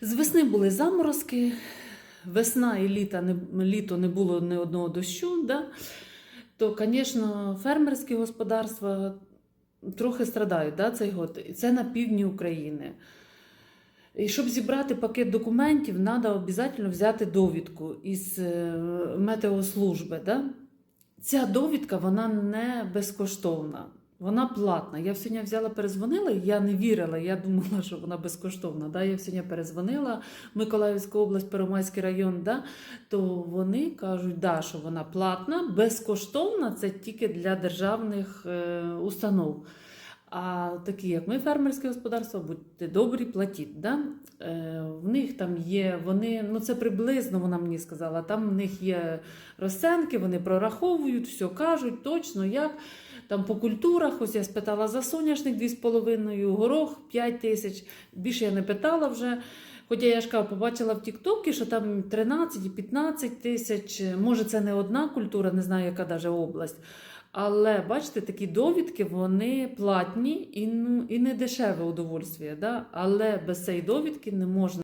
З весни були заморозки, весна і літа не, літо не було ні одного дощу, да? то, звісно, фермерські господарства трохи страдають да, цей год. І це на півдні України. І щоб зібрати пакет документів, треба обов'язково взяти довідку із е, метеослужби. Да? Ця довідка вона не безкоштовна, вона платна. Я сьогодні взяла, перезвонила, я не вірила, я думала, що вона безкоштовна. Да? Я сьогодні перезвонила в Миколаївську область, Первомайський район, да? то вони кажуть, да, що вона платна, безкоштовна це тільки для державних е, установ. А такі, як ми, фермерське господарство, будьте добрі, платіть. Да? Е, в них там є, вони, ну це приблизно вона мені сказала, там в них є розценки, вони прораховують, все кажуть точно як. Там по культурах, ось я спитала за соняшник 2,5, горох 5 тисяч. Більше я не питала вже. Хоча я ж кажу, побачила в Тіктокі, що там 13 і 15 тисяч. Може, це не одна культура, не знаю, яка навіть область. Але бачите, такі довідки вони платні і, ну, і не дешеве удовольствие. Да? Але без цієї довідки не можна.